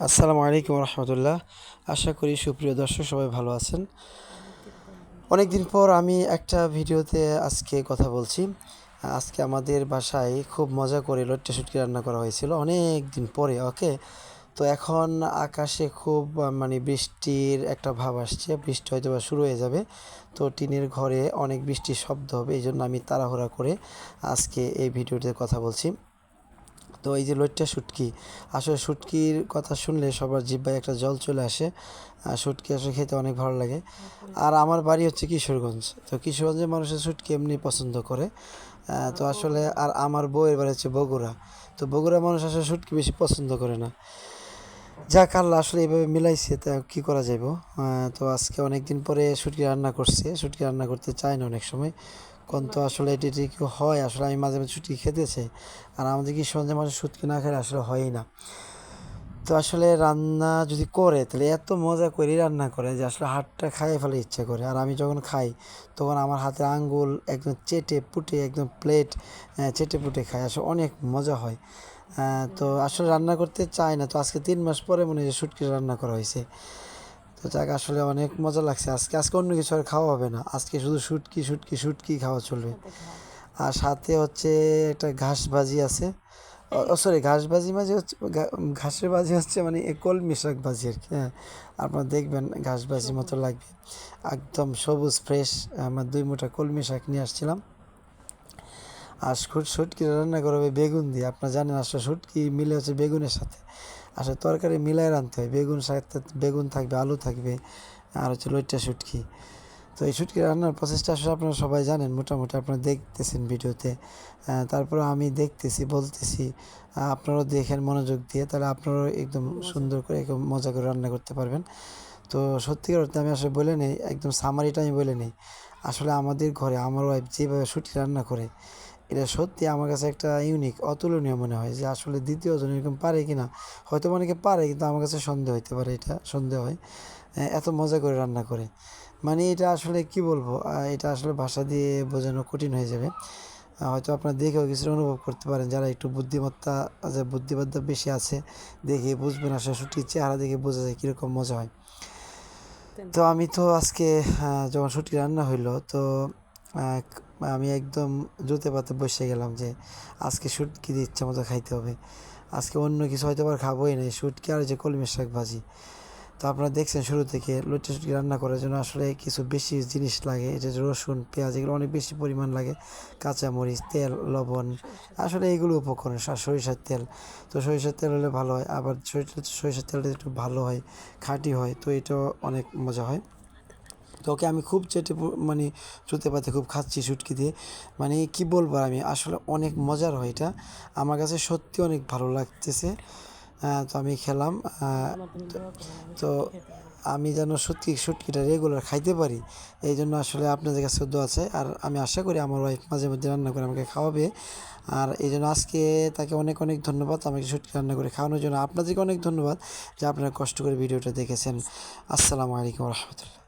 আসসালামু আলাইকুম রহমতুল্লাহ। আশা করি সুপ্রিয় দর্শক সবাই ভালো আছেন। অনেকদিন পর আমি একটা ভিডিওতে আজকে কথা বলছি। আজকে আমাদের বাসায় খুব মজা করে লট্টা শুটকি রান্না করা হয়েছিল অনেক দিন পরে, ওকে? তো এখন আকাশে খুব মানে বৃষ্টির একটা ভাব আসছে, বৃষ্টি হয়তো বা শুরু হয়ে যাবে। তো টিনের ঘরে অনেক বৃষ্টির শব্দ হবে এই জন্য আমি তাড়াহুড়া করে আজকে এই ভিডিওতে কথা বলছি। তো এই যে লোটটা শুটকি আসলে শুটকির কথা শুনলে সবার জিব্বায় একটা জল চলে আসে। আর শুটকি আসলে খেতে অনেক ভালো লাগে। আর আমার বাড়ি হচ্ছে কিশোরগঞ্জ। তো কিশোরগঞ্জের মানুষের শুটকি এমনি পছন্দ করে। তো আসলে আর আমার বউয়ের বাড়ি হচ্ছে বগুড়া। তো বগুড়া মানুষ আসলে শুটকি বেশি পছন্দ করে না। যাক আল্লাহ আসলে এইভাবে মিলাইছে তা কী করা আহ, তো আজকে অনেক দিন পরে শুটকি রান্না করছে। শুটকি রান্না করতে চায় না অনেক সময়। কোন তো আসলে এটি কি হয়, আসলে আমি মাঝে মাঝে শুটকি খেতেছে। আর আমাদের কি সন্ধ্যে মাঝে শুটকি না খেলে আসলে হয়ই না। তো আসলে রান্না যদি করে, তাহলে এত মজা করে রান্না করে যে আসলে হাতটা খাইয়ে ফেলে ইচ্ছা করে। আর আমি যখন খাই, তখন আমার হাতের আঙ্গুল একদম চেটে পুটে, একদম প্লেট চেটে পুটে খাই। আসলে অনেক মজা হয়। তো আসলে রান্না করতে চাই না। তো আজকে তিন মাস পরে মনে হয় যে শুটকি রান্না করা হয়েছে। তো যাক আসলে অনেক মজা লাগছে। আজকে আজকে অন্য কিছু আর খাওয়া হবে না। আজকে শুধু শুটকি শুটকি শুটকি খাওয়া চলবে। আর সাথে হচ্ছে একটা ঘাস ভাজি আছে। সরি ঘাস ভাজি মাঝে হচ্ছে ঘাসের ভাজি হচ্ছে মানে কলমি শাক ভাজি আর কি হ্যাঁ। আপনারা দেখবেন ঘাস ভাজির মতো লাগবে। একদম সবুজ ফ্রেশ আমার দুই মুঠা কলমি শাক নিয়ে আসছিলাম। আর শুট শুটকি রান্না করা হবে বেগুন দিয়ে। আপনারা জানেন আসলে শুটকি মিলে হচ্ছে বেগুনের সাথে। আসলে তরকারি মিলাই রাঁধতে হয়। বেগুন সাথে বেগুন থাকবে, আলু থাকবে, আর হচ্ছে লইট্টা শুটকি। তো এই শুটকি রান্নার প্রসেসটা আসলে আপনারা সবাই জানেন, মোটামুটি আপনারা দেখতেছেন ভিডিওতে। তারপরে আমি দেখতেছি, বলতেছি আপনারাও দেখেন মনোযোগ দিয়ে, তাহলে আপনারাও একদম সুন্দর করে একদম মজা করে রান্না করতে পারবেন। তো সত্যিকার অর্থে আমি আসলে বলে নেই, একদম সামারিটা আমি বলে নেই। আসলে আমাদের ঘরে, আমার ওয়াইফ যেভাবে শুটকি রান্না করে এটা সত্যি আমার কাছে একটা ইউনিক অতুলনীয় মনে হয় যে আসলে দ্বিতীয়জন এরকম পারে কি না হয়তো অনেকে পারে, কিন্তু আমার কাছে সন্দেহ হতে পারে এটা, সন্দেহ হয়। এত মজা করে রান্না করে। মানে এটা আসলে কি বলব এটা আসলে ভাষা দিয়ে বোঝানো কঠিন হয়ে যাবে। হয়তো আপনারা দেখেও কিছু অনুভব করতে পারেন, যারা একটু বুদ্ধিমত্তা, যে বুদ্ধিমত্তা বেশি আছে, দেখে বুঝবেন আসলে শুটির চেহারা দেখে বোঝা যায় কীরকম মজা হয়। তো আমি তো আজকে যখন ছুটি রান্না হইল, তো আমি একদম জুতে পাতে বসে গেলাম যে আজকে শুটকি দিয়ে ইচ্ছা মতো খাইতে হবে। আজকে অন্য কিছু হয়তো আবার খাবোই না শুটকি আর যে কলমের শাক ভাজি। তো আপনারা দেখছেন শুরু থেকে লুচি শুটকি রান্না করার জন্য আসলে কিছু বেশি জিনিস লাগে এটা যে রসুন, পেঁয়াজ, এগুলো অনেক বেশি পরিমাণ লাগে। কাঁচামরিচ, তেল, লবণ, আসলে এগুলো উপকরণ সরিষার তেল। তো সরিষার তেল হলে ভালো হয়, আবার সরিষার তেলটা একটু ভালো হয়, খাঁটি হয়, তো এটাও অনেক মজা হয়। তো ওকে আমি খুব চেটে মানে চুতে পাতে খুব খাচ্ছি শুটকি দিয়ে। মানে কি বলব আমি, আসলে অনেক মজার হয় এটা। আমার কাছে সত্যি অনেক ভালো লাগতেছে। তো আমি খেলাম তো- আমি যেন সত্যি শুটকিটা রেগুলার খাইতে পারি এই জন্য আসলে আপনাদের কাছে দোয়া আছে আর আমি আশা করি আমার ওয়াইফ মাঝে মধ্যে রান্না করে আমাকে খাওয়াবে। আর এই জন্য আজকে তাকে অনেক অনেক ধন্যবাদ আমাকে শুটকি রান্না করে খাওয়ানোর জন্য। আপনাদেরকে অনেক ধন্যবাদ যে আপনারা কষ্ট করে ভিডিওটা দেখেছেন। আসসালামু আলাইকুম রহমতুল্লাহ।